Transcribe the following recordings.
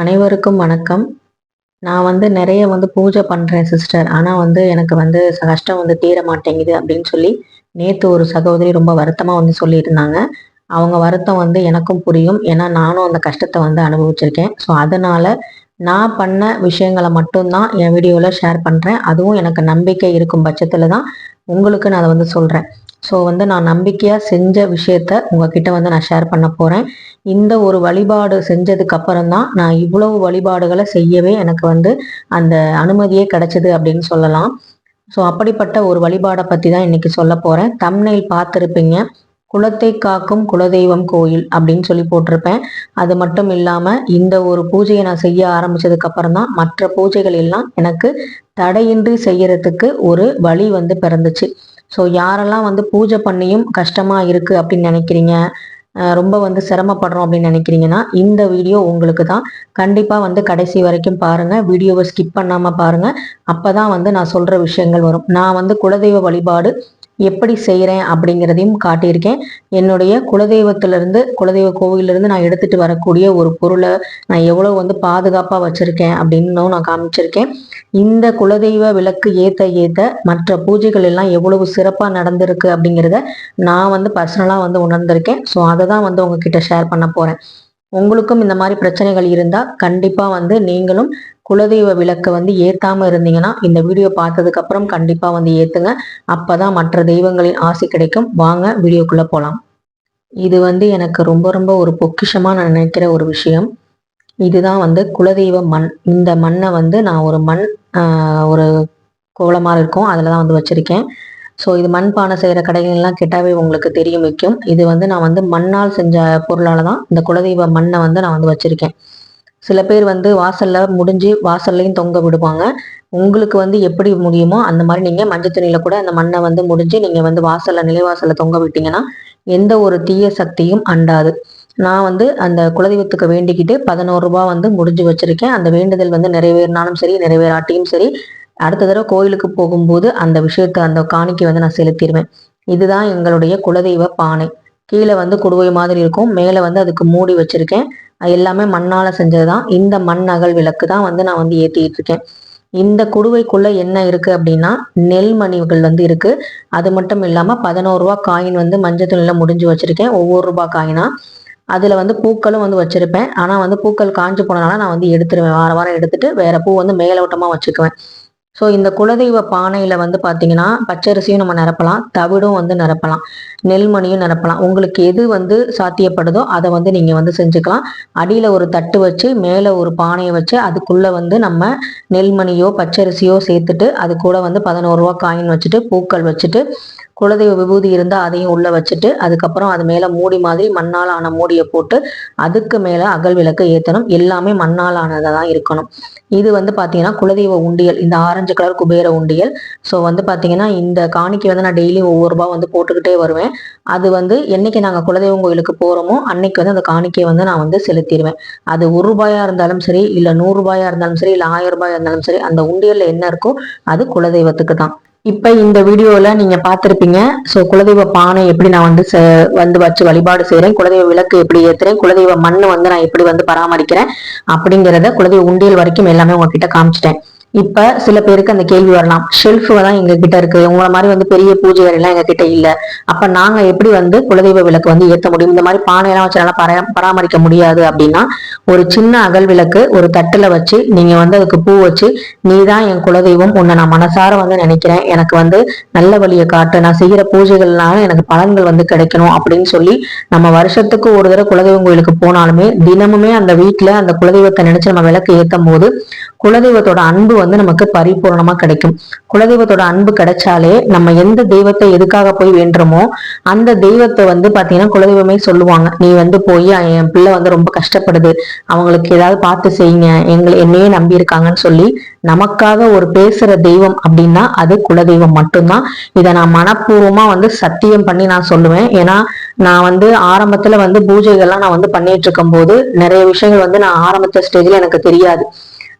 அனைவருக்கும் வணக்கம். நான் வந்து நிறைய வந்து பூஜை பண்ணுறேன் சிஸ்டர் ஆனால் வந்து எனக்கு வந்து கஷ்டம் வந்து தீர மாட்டேங்குது அப்படின்னு சொல்லி நேற்று ஒரு சகோதரி ரொம்ப வருத்தமாக வந்து சொல்லியிருந்தாங்க. அவங்க வருத்தம் வந்து எனக்கும் புரியும். ஏன்னா நானும் அந்த கஷ்டத்தை வந்து அனுபவிச்சிருக்கேன். ஸோ அதனால் நான் பண்ண விஷயங்களை மட்டும்தான் என் வீடியோவில் ஷேர் பண்ணுறேன் அதுவும் எனக்கு நம்பிக்கை இருக்கும் பட்சத்தில் தான் உங்களுக்கு நான் அதை வந்து சொல்கிறேன் ஸோ வந்து நான் நம்பிக்கையாக செஞ்ச விஷயத்த உங்ககிட்ட வந்து நான் ஷேர் பண்ண போகிறேன் இந்த ஒரு வழிபாடு செஞ்சதுக்கு அப்புறம் தான் நான் இவ்வளவு வழிபாடுகளை செய்யவே எனக்கு வந்து அந்த அனுமதியே கிடைச்சது அப்படின்னு சொல்லலாம். ஸோ அப்படிப்பட்ட ஒரு வழிபாடை பற்றி தான் இன்னைக்கு சொல்ல போகிறேன் தம்னையில் பார்த்துருப்பீங்க. குலத்தை காக்கும் குலதெய்வம் கோயில் அப்படின்னு சொல்லி போட்டிருப்பேன். அது மட்டும் இல்லாமல் இந்த ஒரு பூஜையை நான் செய்ய ஆரம்பிச்சதுக்கு அப்புறம் தான் மற்ற பூஜைகள் எல்லாம் எனக்கு தடையின்றி செய்யறதுக்கு ஒரு வழி வந்து பிறந்துச்சு. ஸோ யாரெல்லாம் வந்து பூஜை பண்ணியும் கஷ்டமாக இருக்கு அப்படின்னு நினைக்கிறீங்க ரொம்ப வந்து சிரமப்படுறோம் அப்படின்னு நினைக்கிறீங்கன்னா இந்த வீடியோ உங்களுக்கு தான். கண்டிப்பாக வந்து கடைசி வரைக்கும் பாருங்கள் வீடியோவை ஸ்கிப் பண்ணாமல் பாருங்கள் அப்போ தான் வந்து நான் சொல்கிற விஷயங்கள் வரும். நான் வந்து குலதெய்வ வழிபாடு எப்படி செய்கிறேன் அப்படிங்கிறதையும் காட்டியிருக்கேன். என்னுடைய குலதெய்வத்திலிருந்து குலதெய்வ கோவிலிருந்து நான் எடுத்துகிட்டு வரக்கூடிய ஒரு பொருளை நான் எவ்வளோ வந்து பாதுகாப்பாக வச்சுருக்கேன் அப்படின்னும் நான் காமிச்சிருக்கேன். இந்த குலதெய்வ விளக்கு ஏத்த ஏத்த மற்ற பூஜைகள் எல்லாம் எவ்வளவு சிறப்பாக நடந்திருக்கு அப்படிங்கிறத நான் வந்து பர்சனலாக வந்து உணர்ந்திருக்கேன். ஸோ அதை தான் வந்து உங்ககிட்ட ஷேர் பண்ண போகிறேன் உங்களுக்கும் இந்த மாதிரி பிரச்சனைகள் இருந்தால் கண்டிப்பாக வந்து நீங்களும் குலதெய்வ விளக்கை வந்து ஏத்தாம இருந்தீங்கன்னா இந்த வீடியோ பார்த்ததுக்கு அப்புறம் கண்டிப்பா வந்து ஏத்துங்க. அப்பதான் மற்ற தெய்வங்களின் ஆசை கிடைக்கும். வாங்க வீடியோக்குள்ள போலாம். இது வந்து எனக்கு ரொம்ப ரொம்ப ஒரு பொக்கிஷமா நான் நினைக்கிற ஒரு விஷயம். இதுதான் வந்து குலதெய்வ மண். இந்த மண்ணை வந்து நான் ஒரு மண் ஒரு கோலமாக இருக்கும். அதில் தான் வந்து வச்சுருக்கேன். ஸோ இது மண் பானை செய்கிற கடைகள்லாம் கேட்டாவே உங்களுக்கு தெரியும் வைக்கும். இது வந்து நான் வந்து மண்ணால் செஞ்ச பொருளால் தான் இந்த குலதெய்வ மண்ணை வந்து நான் வந்து வச்சுருக்கேன். சில பேர் வந்து வாசல்ல முடிஞ்சு வாசல்லையும் தொங்க விடுவாங்க. உங்களுக்கு வந்து எப்படி முடியுமோ அந்த மாதிரி நீங்க மஞ்சள் துணியில கூட அந்த மண்ணை வந்து முடிஞ்சு நீங்க வந்து வாசல்ல நிலைவாசல்ல தொங்க விட்டீங்கன்னா எந்த ஒரு தீய சக்தியும் அண்டாது. நான் வந்து அந்த குலதெய்வத்துக்கு வேண்டிக்கிட்டு பதினோரு ரூபாய் வந்து முடிஞ்சு வச்சிருக்கேன். அந்த வேண்டுதல் வந்து நிறைவேறினாலும் சரி நிறைவேறாட்டியும் சரி அடுத்த தடவை கோயிலுக்கு போகும்போது அந்த விஷயத்தை அந்த காணிக்கை வந்து நான் செலுத்திடுவேன். இதுதான் எங்களுடைய குலதெய்வ பானை. கீழே வந்து குடுவை மாதிரி இருக்கும். மேலே வந்து அதுக்கு மூடி வச்சிருக்கேன். எல்லாமே மண்ணால் செஞ்சது தான் இந்த மண் அகல் விளக்கு தான் வந்து நான் வந்து ஏத்திட்டு இருக்கேன். இந்த குடுவைக்குள்ள என்ன இருக்கு அப்படின்னா நெல்மணிகள் வந்து இருக்கு. அது மட்டும் இல்லாம பதினோரு ரூபா காயின் வந்து மஞ்சள் துணியில முடிஞ்சு வச்சிருக்கேன். ஒவ்வொரு ரூபாய் காயினா. அதுல வந்து பூக்களும் வந்து வச்சிருப்பேன். ஆனா வந்து பூக்கள் காஞ்சு போனனால நான் வந்து எடுத்துருவேன். வார வாரம் எடுத்துட்டு வேற பூ வந்து மேலோட்டமா வச்சுக்குவேன். ஸோ இந்த குலதெய்வ பானையில் வந்து பார்த்தீங்கன்னா பச்சரிசியும் நம்ம நிரப்பலாம் தவிடும் வந்து நிரப்பலாம் நெல்மணியும் நிரப்பலாம். உங்களுக்கு எது வந்து சாத்தியப்படுதோ அதை வந்து நீங்கள் வந்து செஞ்சுக்கலாம். அடியில் ஒரு தட்டு வச்சு மேலே ஒரு பானையை வச்சு அதுக்குள்ளே வந்து நம்ம நெல்மணியோ பச்சரிசியோ சேர்த்துட்டு அது கூட வந்து பதினோரு ரூபா காயின் வச்சுட்டு பூக்கள் வச்சுட்டு குலதெய்வ விபூதி இருந்தால் அதையும் உள்ளே வச்சுட்டு அதுக்கப்புறம் அது மேலே மூடி மாதிரி மண்ணால் ஆன மூடியை போட்டு அதுக்கு மேலே அகல் விளக்கு ஏற்றணும் எல்லாமே மண்ணால் ஆனதாக தான் இருக்கணும். இது வந்து பார்த்தீங்கன்னா குலதெய்வ உண்டியல் இந்த ஆரஞ்சு கலர் குபேர உண்டியல். ஸோ வந்து பார்த்தீங்கன்னா இந்த காணிக்கை வந்து நான் டெய்லியும் ஒவ்வொரு ரூபா வந்து போட்டுக்கிட்டே வருவேன். அது வந்து என்னைக்கு நாங்கள் குலதெய்வம் கோயிலுக்கு போகிறோமோ அன்னைக்கு வந்து அந்த காணிக்கையை வந்து நான் வந்து செலுத்திடுவேன். அது ஒரு ரூபாயாக இருந்தாலும் சரி இல்லை நூறுரூபாயாக இருந்தாலும் சரி இல்லை ஆயிரம் ரூபாயாக இருந்தாலும் சரி அந்த உண்டியலில் என்ன இருக்கோ அது குலதெய்வத்துக்கு தான். இப்ப இந்த வீடியோவில் நீங்க பார்த்துருப்பீங்க. சோ குலதெய்வ பானை எப்படி நான் வந்து வந்து வச்சு வழிபாடு செய்றேன் குலதெய்வ விளக்கு எப்படி ஏற்றுறேன் குலதெய்வ மண் வந்து நான் எப்படி வந்து பராமரிக்கிறேன் அப்படிங்கிறத குலதெய்வ உண்டியல் வரைக்கும் எல்லாமே உங்ககிட்ட காமிச்சிட்டேன். இப்ப சில பேருக்கு அந்த கேள்வி வரலாம். ஷெல்ஃப் தான் எங்க கிட்ட இருக்கு. உங்களை மாதிரி வந்து பெரிய பூஜை எல்லாம் எங்க கிட்ட இல்ல. அப்ப நாங்க எப்படி வந்து குலதெய்வ விளக்கு வந்து ஏத்த முடியும்? இந்த மாதிரி பானையெல்லாம் வச்சு நல்லா பராமரிக்க முடியாது அப்படின்னா ஒரு சின்ன அகல் விளக்கு ஒரு தட்டுல வச்சு நீங்க வந்து அதுக்கு பூ வச்சு நீ தான் என் குலதெய்வம். உன்னை நான் மனசார வந்து நினைக்கிறேன். எனக்கு வந்து நல்ல வழியை காட்டு. நான் செய்யற பூஜைகள்னால எனக்கு பலன்கள் வந்து கிடைக்கணும். அப்படின்னு சொல்லி நம்ம வருஷத்துக்கு ஒரு தடவை குலதெய்வம் கோயிலுக்கு போனாலுமே தினமுமே அந்த வீட்டுல அந்த குலதெய்வத்தை நினைச்சு நம்ம விளக்கு ஏத்தும் போது குலதெய்வத்தோட அன்பு வந்து நமக்கு பரிபூரணமா கிடைக்கும். குலதெய்வத்தோட அன்பு கிடைச்சாலே நம்ம எந்த தெய்வத்தை எதுக்காக போய் வேண்டுறோமோ அந்த தெய்வத்தை வந்து பாத்தீங்கன்னா குலதெய்வமே சொல்லுவாங்க. நீ வந்து போய் என் பிள்ளை வந்து ரொம்ப கஷ்டப்படுது. அவங்களுக்கு ஏதாவது பார்த்து செய்யுங்க. எங்களை என்னையே நம்பி இருக்காங்கன்னு சொல்லி நமக்காக ஒரு பேசுற தெய்வம் அப்படின்னா அது குலதெய்வம் மட்டும்தான். இதை நான் மனப்பூர்வமா வந்து சத்தியம் பண்ணி நான் சொல்லுவேன். ஏன்னா நான் வந்து ஆரம்பத்துல வந்து பூஜைகள்லாம் நான் வந்து பண்ணிட்டு இருக்கும் போது நிறைய விஷயங்கள் வந்து நான் ஆரம்பிச்ச ஸ்டேஜ்ல எனக்கு தெரியாது.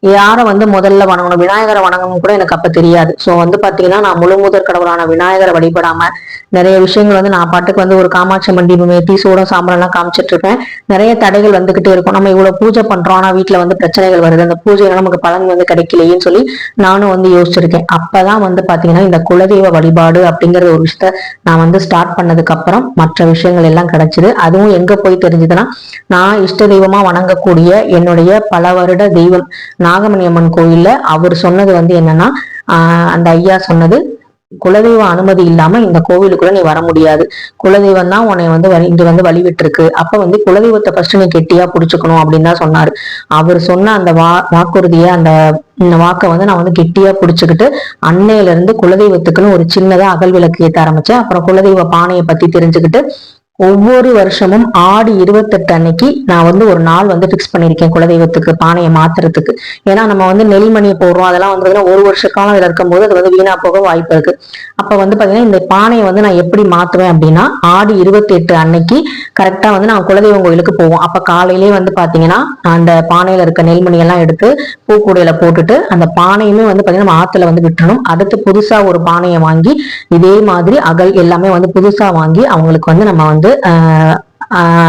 யாரை வந்து முதல்ல வணங்கணும்? விநாயகரை வணங்கணும் கூட எனக்கு அப்ப தெரியாது. ஸோ வந்து பாத்தீங்கன்னா நான் முழு முதற் கடவுளான விநாயகரை வழிபடாம நிறைய விஷயங்கள் வந்து நான் பாட்டுக்கு வந்து ஒரு காமாட்சி மண்டி மேத்தி சூடம் சாம்பல் எல்லாம் காமிச்சிட்டு இருப்பேன். நிறைய தடைகள் வந்துகிட்டே இருக்கும். நம்ம இவ்வளவு பூஜை பண்றோம் ஆனா வீட்டுல வந்து பிரச்சனைகள் வருது. அந்த பூஜையில நமக்கு பலன் வந்து கிடைக்கலையேன்னு சொல்லி நானும் வந்து யோசிச்சிருக்கேன். அப்பதான் வந்து பாத்தீங்கன்னா இந்த குலதெய்வ வழிபாடு அப்படிங்கிற ஒரு விஷயத்த நான் வந்து ஸ்டார்ட் பண்ணதுக்கு அப்புறம் மற்ற விஷயங்கள் எல்லாம் கிடைச்சது. அதுவும் எங்க போய் தெரிஞ்சதுன்னா நான் இஷ்ட தெய்வமா வணங்கக்கூடிய என்னுடைய பல வருட தெய்வம். நாகமணி அம்மன் கோயில்ல அவர் சொன்னது வந்து என்னன்னா ஆஹ் அந்த ஐயா சொன்னது குலதெய்வ அனுமதி இல்லாம இந்த கோவிலுக்குள்ள நீ வர முடியாது. குலதெய்வம் தான் உன்னை வந்து வழி இங்க வந்து வழிவிட்டு அப்ப வந்து குலதெய்வத்தை ஃபர்ஸ்ட் நீ கெட்டியா புடிச்சுக்கணும் அப்படின்னு தான் சொன்னாரு. அவர் சொன்ன அந்த வா வாக்குறுதிய அந்த இந்த வாக்கை வந்து நான் வந்து கெட்டியா புடிச்சுக்கிட்டு அன்னையில இருந்து குலதெய்வத்துக்குன்னு ஒரு சின்னதா அகல் விளக்கு ஏத்த ஆரம்பிச்சேன். அப்புறம் குலதெய்வ பானையை பத்தி தெரிஞ்சுக்கிட்டு ஒவ்வொரு வருஷமும் ஆடி இருபத்தெட்டு அன்னைக்கு நான் வந்து ஒரு நாள் வந்து ஃபிக்ஸ் பண்ணியிருக்கேன் குலதெய்வத்துக்கு பானையை மாத்துறதுக்கு. ஏன்னா நம்ம வந்து நெல்மணியை போடுறோம் அதெல்லாம் வந்து பார்த்தீங்கன்னா ஒரு வருஷ காலம் அதில் இருக்கும்போது அது வந்து வீணா போக வாய்ப்பு இருக்கு. அப்போ வந்து பார்த்தீங்கன்னா இந்த பானையை வந்து நான் எப்படி மாத்துவேன் அப்படின்னா ஆடி இருபத்தெட்டு அன்னைக்கு கரெக்டாக வந்து நான் குலதெய்வம் கோயிலுக்கு போவோம். அப்போ காலையிலேயே வந்து பார்த்தீங்கன்னா அந்த பானையில் இருக்க நெல்மணியெல்லாம் எடுத்து பூக்கூடையில போட்டுட்டு அந்த பானையுமே வந்து பார்த்தீங்கன்னா நம்ம ஆற்றுல வந்து விட்டுறணும். அடுத்து புதுசாக ஒரு பானையை வாங்கி இதே மாதிரி அகல் எல்லாமே வந்து புதுசாக வாங்கி அவங்களுக்கு வந்து நம்ம வந்து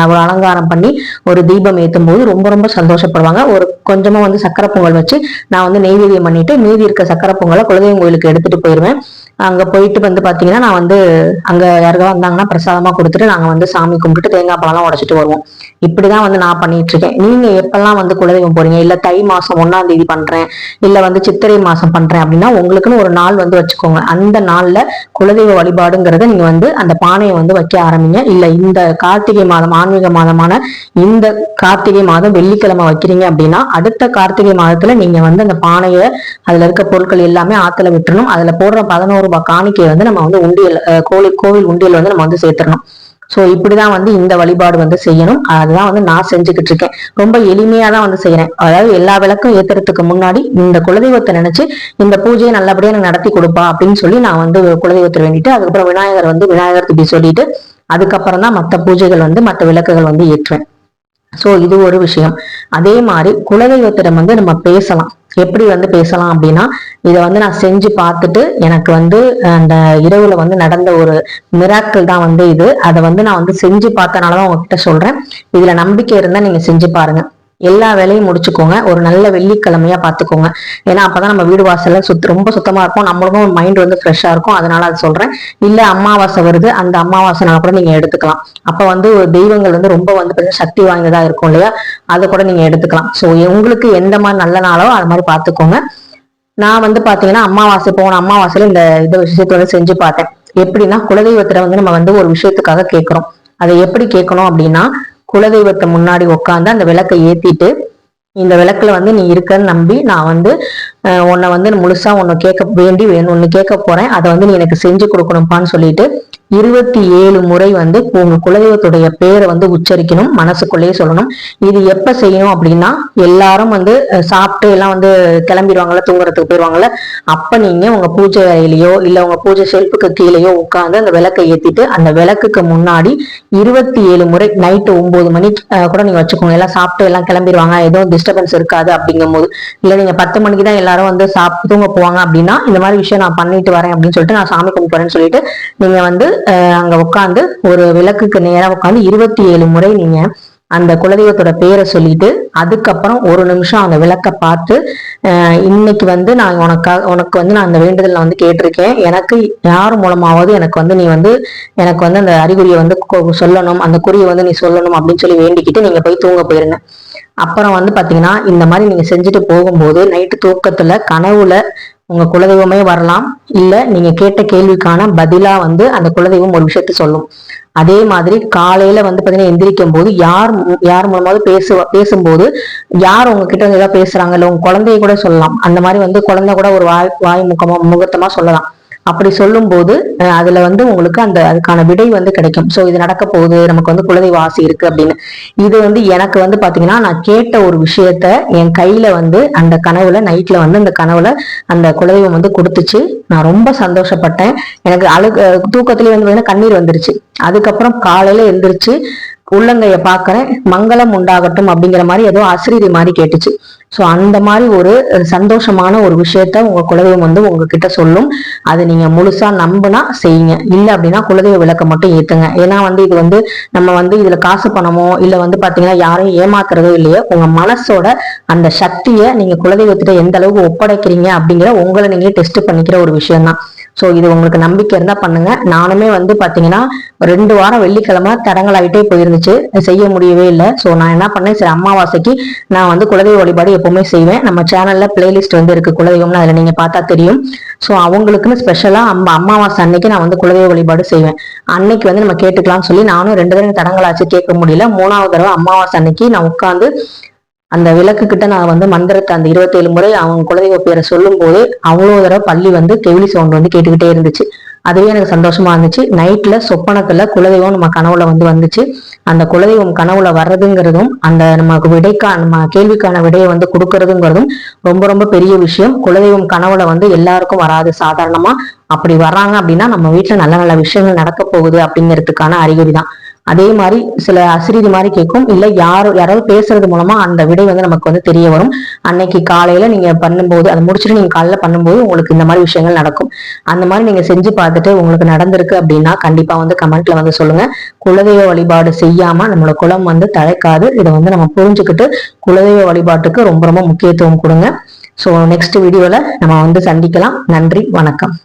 ஒரு அலங்காரம் பண்ணி ஒரு தீபம் ஏற்றும் போது ரொம்ப ரொம்ப சந்தோஷப்படுவாங்க. ஒரு கொஞ்சமா வந்து சக்கரை பொங்கல் வச்சு நான் வந்து நெய்வேதியம் பண்ணிட்டு மீதி இருக்க சக்கரை பொங்கலை குலதெய்வம் கோயிலுக்கு எடுத்துட்டு போயிடுவேன் அங்க போயிட்டு வந்து பாத்தீங்கன்னா நான் வந்து அங்க யாருக்காவது வந்தாங்கன்னா பிரசாதமா கொடுத்துட்டு நாங்க வந்து சாமி கும்பிட்டு தேங்காய் பழம்லாம் உடச்சிட்டு வருவோம். இப்படிதான் வந்து நான் பண்ணிட்டு இருக்கேன் நீங்க எப்பெல்லாம் வந்து குலதெய்வம் போறீங்க? இல்ல தை மாசம் ஒன்னாம் தேதி பண்றேன். இல்ல வந்து சித்திரை மாசம் பண்றேன் அப்படின்னா உங்களுக்குன்னு ஒரு நாள் வந்து வச்சுக்கோங்க. அந்த நாள்ல குலதெய்வ வழிபாடுங்கிறத நீங்க வந்து அந்த பானையை வந்து வைக்க ஆரம்பிங்க. இல்ல இந்த கார்த்திகை மாதம் ஆன்மீக மாதமான இந்த கார்த்திகை மாதம் வெள்ளிக்கிழமை வைக்கிறீங்க அப்படின்னா அடுத்த கார்த்திகை மாதத்துல நீங்க வந்து அந்த பானையை அதுல இருக்க பொருட்கள் எல்லாமே ஆத்துல விட்டுறணும். அதுல போடுற பதினோரு ரூபாய் காணிக்கையை வந்து நம்ம வந்து உண்டியல் கோவில் கோவில் உண்டியல் வந்து நம்ம வந்து சேர்த்துடணும் ஸோ இப்படிதான் வந்து இந்த வழிபாடு வந்து செய்யணும். அதுதான் வந்து நான் செஞ்சுக்கிட்டு இருக்கேன். ரொம்ப எளிமையா தான் வந்து செய்யறேன் அதாவது எல்லா விளக்கும் ஏத்துறதுக்கு முன்னாடி இந்த குலதெய்வத்தை நினைச்சு இந்த பூஜையை நல்லபடியா எனக்கு நடத்தி கொடுப்பா அப்படின்னு சொல்லி நான் வந்து குலதெய்வத்தை வேண்டிட்டு அதுக்கப்புறம் விநாயகர் வந்து விநாயகர் இப்படி சொல்லிட்டு அதுக்கப்புறம் தான் மற்ற பூஜைகள் வந்து மற்ற விளக்குகள் வந்து ஏற்றுவேன். ஸோ இது ஒரு விஷயம். அதே மாதிரி குலதெய்வத்திடம் வந்து நம்ம பேசலாம். எப்படி வந்து பேசலாம் அப்படின்னா இதை வந்து நான் செஞ்சு பார்த்துட்டு எனக்கு வந்து அந்த இரவுல வந்து நடந்த ஒரு மிராக்கள் தான் வந்து இது. அதை வந்து நான் வந்து செஞ்சு பார்த்தனாலதான் உங்ககிட்ட சொல்றேன். இதுல நம்பிக்கை இருந்தா நீங்க செஞ்சு பாருங்க. எல்லா வேலையும் முடிச்சுக்கோங்க. ஒரு நல்ல வெள்ளிக்கிழமையா பாத்துக்கோங்க. ஏன்னா அப்பதான் நம்ம வீடு வாசல்ல சுத் ரொம்ப சுத்தமா இருக்கும். நம்மளுக்கும் மைண்ட் வந்து ஃப்ரெஷ்ஷா இருக்கும். அதனால அது சொல்றேன். இல்ல அமாவாசை வருது. அந்த அமாவாசைனால கூட நீங்க எடுத்துக்கலாம். அப்ப வந்து தெய்வங்கள் வந்து ரொம்ப வந்து சக்தி வாய்ந்ததா இருக்கும் இல்லையா? அதை கூட நீங்க எடுத்துக்கலாம். ஸோ உங்களுக்கு எந்த மாதிரி நல்ல நாளோ அது மாதிரி பாத்துக்கோங்க. நான் வந்து பாத்தீங்கன்னா அமாவாசை போன அமாவாசையில இந்த இந்த விஷயத்த வந்து செஞ்சு பார்த்தேன். எப்படின்னா குலதெய்வத்துல வந்து நம்ம வந்து ஒரு விஷயத்துக்காக கேட்கிறோம். அதை எப்படி கேட்கணும் அப்படின்னா குலதெய்வத்தை முன்னாடி உட்காந்து அந்த விளக்கை ஏத்திட்டு இந்த விளக்குல வந்து நீ இருக்கன்னு நம்பி நான் வந்து உன்னை வந்து முழுசா உன்னை கேட்க வேண்டி வேணும் ஒன்னு கேட்க போறேன். அதை வந்து நீ எனக்கு செஞ்சு கொடுக்கணும்ப்பான்னு சொல்லிட்டு இருபத்தி ஏழு முறை வந்து உங்க குலதெய்வத்துடைய பேரை வந்து உச்சரிக்கணும் மனசுக்குள்ளேயே சொல்லணும். இது எப்ப செய்யணும் அப்படின்னா எல்லாரும் வந்து சாப்பிட்டு எல்லாம் வந்து கிளம்பிடுவாங்கல்ல தூங்குறதுக்கு போயிடுவாங்கள அப்ப நீங்க உங்க பூஜை அறையிலையோ இல்ல உங்க பூஜை செல்ஃபுக்கு கீழேயோ உட்காந்து அந்த விளக்கை ஏத்திட்டு அந்த விளக்குக்கு முன்னாடி இருபத்தி ஏழு முறை நைட்டு ஒன்பது மணி கூட நீங்க வச்சுக்கோங்க. எல்லாம் சாப்பிட்டு எல்லாம் கிளம்பிடுவாங்க. எதுவும் டிஸ்டர்பன்ஸ் இருக்காது அப்படிங்கும் போது இல்ல நீங்க பத்து மணிக்கு தான் எல்லாரும் வந்து சாப்பிட்டு தூங்க போவாங்க அப்படின்னா இந்த மாதிரி விஷயம் நான் பண்ணிட்டு வரேன் அப்படின்னு சொல்லிட்டு நான் சாமி கும்பிட்டு சொல்லிட்டு நீங்க வந்து அங்க உட்காந்து ஒரு விளக்குக்கு நேரம் உட்காந்து இருபத்தி ஏழு முறை நீங்க அந்த குலதெய்வத்தோட பேரை சொல்லிட்டு அதுக்கப்புறம் ஒரு நிமிஷம் அந்த விளக்க பார்த்து இன்னைக்கு வந்து நான் உனக்காக உனக்கு வந்து நான் அந்த வேண்டுதல் வந்து கேட்டிருக்கேன். எனக்கு யார் மூலமாவது எனக்கு வந்து நீ வந்து எனக்கு வந்து அந்த அறிகுறியை வந்து சொல்லணும் அந்த குறியை வந்து நீ சொல்லணும் அப்படின்னு சொல்லி வேண்டிக்கிட்டு நீங்க போய் தூங்க போயிருங்க. அப்புறம் வந்து பாத்தீங்கன்னா இந்த மாதிரி நீங்க செஞ்சுட்டு போகும்போது நைட்டு தூக்கத்துல கனவுல உங்க குலதெய்வமே வரலாம். இல்ல நீங்க கேட்ட கேள்விக்கான பதிலா வந்து அந்த குலதெய்வம் ஒரு விஷயத்த சொல்லும். அதே மாதிரி காலையில வந்து பாத்தீங்கன்னா எந்திரிக்கும் போது யார் யார் மூலமாவது பேசு பேசும்போது யார் உங்ககிட்ட வந்து ஏதாவது பேசுறாங்க? இல்ல உங்க குழந்தைய கூட சொல்லலாம். அந்த மாதிரி வந்து குழந்தை கூட ஒரு வாய் வாய் முகமா முகத்தமா சொல்லலாம். அப்படி சொல்லும் போது அதுல வந்து உங்களுக்கு அந்த அதுக்கான விடை வந்து கிடைக்கும். சோ இது நடக்க போகுது நமக்கு வந்து குலதெய்வ ஆசை இருக்கு அப்படின்னு. இது வந்து எனக்கு வந்து பாத்தீங்கன்னா நான் கேட்ட ஒரு விஷயத்த என் கையில வந்து அந்த கனவுல நைட்ல வந்து அந்த கனவுல அந்த குலதெய்வம் வந்து கொடுத்துச்சு. நான் ரொம்ப சந்தோஷப்பட்டேன். எனக்கு அழு தூக்கத்திலேயே வந்து கண்ணீர் வந்துருச்சு. அதுக்கப்புறம் காலையில எழுந்திரிச்சு உள்ளங்கைய பாக்குறேன். மங்களம் உண்டாகட்டும் அப்படிங்கிற மாதிரி ஏதோ அசிரிதி மாதிரி கேட்டுச்சு. ஸோ அந்த மாதிரி ஒரு சந்தோஷமான ஒரு விஷயத்த உங்க குலதெய்வம் வந்து உங்ககிட்ட சொல்லும். அது நீங்க முழுசா நம்பினா செய்யுங்க. இல்லை அப்படின்னா குலதெய்வ விளக்க மட்டும் ஏத்துங்க. ஏன்னா வந்து இது வந்து நம்ம வந்து இதுல காசு பணமோ இல்ல வந்து பாத்தீங்கன்னா யாரையும் ஏமாத்துறதோ இல்லையோ உங்க மனசோட அந்த சக்தியை நீங்க குலதெய்வத்திட்ட எந்த அளவுக்கு ஒப்படைக்கிறீங்க அப்படிங்கிற உங்களை நீங்களே டெஸ்ட் பண்ணிக்கிற ஒரு விஷயம் தான் ஸோ இது உங்களுக்கு நம்பிக்கை இருந்தால் பண்ணுங்க. நானுமே வந்து பார்த்தீங்கன்னா ரெண்டு வாரம் வெள்ளிக்கிழமை தடங்களாகிட்டே போயிருந்துச்சு. செய்ய முடியவே இல்லை. ஸோ நான் என்ன பண்ணேன்? சரி அமாவாசைக்கு நான் வந்து குலதெய்வ வழிபாடு எப்பவுமே செய்வேன். நம்ம சேனல்ல பிளேலிஸ்ட் வந்து இருக்கு. குலதெய்வம்னு அதில் நீங்க பார்த்தா தெரியும். ஸோ அவங்களுக்குன்னு ஸ்பெஷலாக அம்மா அமாவாசை அன்னைக்கு நான் வந்து குலதெய்வ வழிபாடு செய்வேன். அன்னைக்கு வந்து நம்ம கேட்டுக்கலாம்னு சொல்லி நானும் ரெண்டு தடவை தடங்களாச்சு கேட்க முடியல. மூணாவது தடவை அமாவாசை அன்னைக்கு நான் உட்காந்து அந்த விளக்கு கிட்ட நான் வந்து மந்திரத்தை அந்த இருபத்தேழு முறை அவங்க குலதெய்வ பேரை சொல்லும் போது அவ்வளோ தடவை பள்ளி வந்து கெவிலி சவுண்ட் வந்து கேட்டுக்கிட்டே இருந்துச்சு. அதுவே எனக்கு சந்தோஷமா இருந்துச்சு. நைட்ல சொப்பனத்துல குலதெய்வம் நம்ம கனவுல வந்து வந்துச்சு. அந்த குலதெய்வம் கனவுல வர்றதுங்கிறதும் அந்த நமக்கு விடைக்கா நம்ம கேள்விக்கான விடையை வந்து கொடுக்கறதுங்கிறதும் ரொம்ப ரொம்ப பெரிய விஷயம். குலதெய்வம் கனவுல வந்து எல்லாருக்கும் வராது சாதாரணமா. அப்படி வர்றாங்க அப்படின்னா நம்ம வீட்டுல நல்ல நல்ல விஷயங்கள் நடக்க போகுது அப்படிங்கிறதுக்கான அறிகுறி தான் அதே மாதிரி சில அசிரிதி மாதிரி கேட்கும். இல்லை யாரோ யாராவது பேசுறது மூலமா அந்த விடை வந்து நமக்கு வந்து தெரிய வரும். அன்னைக்கு காலையில நீங்க பண்ணும்போது அதை முடிச்சுட்டு நீங்க காலையில பண்ணும்போது உங்களுக்கு இந்த மாதிரி விஷயங்கள் நடக்கும். அந்த மாதிரி நீங்க செஞ்சு பார்த்துட்டு உங்களுக்கு நடந்திருக்கு அப்படின்னா கண்டிப்பா வந்து கமெண்ட்ல வந்து சொல்லுங்க. குலதெய்வ வழிபாடு செய்யாம நம்மளோட குலம் வந்து தழைக்காது. இதை வந்து நம்ம புரிஞ்சுக்கிட்டு குலதெய்வ வழிபாட்டுக்கு ரொம்ப ரொம்ப முக்கியத்துவம் கொடுங்க. ஸோ நெக்ஸ்ட் வீடியோவில் நம்ம வந்து சந்திக்கலாம். நன்றி வணக்கம்.